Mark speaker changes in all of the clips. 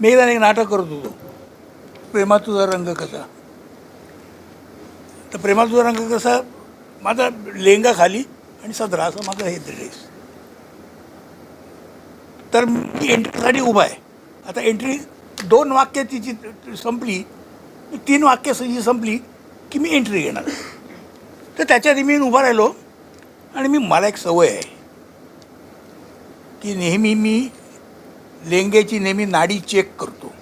Speaker 1: मी एक नाटक करत होतो. प्रेमा तुझा रंग कसा? तर प्रेमात तुझा रंग कसा? माझा लेंगा खाली आणि सदरा असा माझा हे ड्रेस तर मी एंट्रीसाठी उभा आहे. आता एंट्री दोन वाक्य तिची संपली. तीन वाक्य तिची संपली की मी एंट्री घेणार. तर त्याच्या मी उभा राहिलो आणि मी मला एक सवय आहे की नेहमी मी लेंग्याची नेहमी नाडी चेक करतो.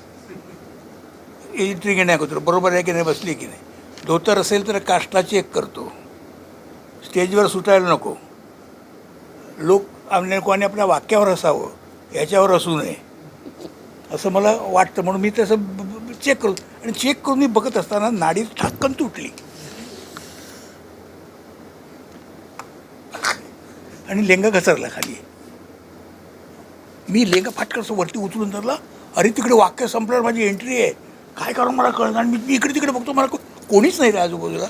Speaker 1: एंट्री कुत्र बरोबर आहे की नाही? बसली की नाही? धोतर असेल तर काष्टा चेक करतो. स्टेजवर सुटायला नको. लोक आपल्या कोणी आपल्या वाक्यावर असावं याच्यावर असू नये. असं मला वाटतं. म्हणून मी तसं चेक करू. आणि चेक करून मी बघत असताना नाडी ठक्कन तुटली. आणि लेंगा घसरला खाली. मी लेंगा फाटकन असं वरती उचलून धरला. अरे तिकडे वाक्य संपल्यावर माझी एंट्री आहे. काय करून मला कळलं आणि मी इकडे तिकडे बघतो मला कोणीच नाही रे आजूबाजूला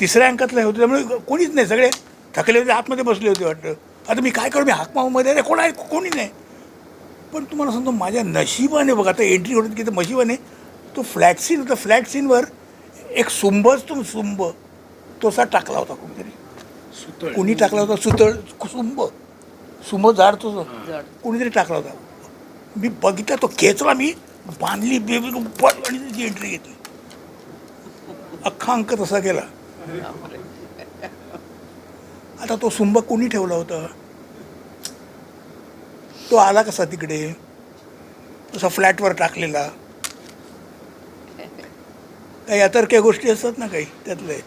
Speaker 1: तिसऱ्या अंकातले होते त्यामुळे कोणीच नाही. सगळे थकले होते आतमध्ये बसले होते वाटतं. आता मी काय करू? मी हाक माऊमध्ये अरे कोण आहे? कोणी नाही. पण तुम्हाला सांगतो माझ्या नशिबाने बघा आता एंट्री होती की तर नशिबाने तो फ्लॅट सीन होता फ्लॅट सीनवर एक सुंबच तो सुंब तोसा टाकला होता कोणीतरी.
Speaker 2: सुतळ.
Speaker 1: कोणी टाकला होता? सुतळ सुंब. सुंब झाड तो कोणीतरी टाकला होता. मी बघितला तो खेचला मी बांधली बेबी आणि त्याची एंट्री घेतली. अख्खा अंक तसा गेला आता तो सुंब कोणी ठेवला होता? तो आला कसा तिकडे? तसा फ्लॅटवर टाकलेला. काही अतर्क्य गोष्टी असतात ना काही त्यातले?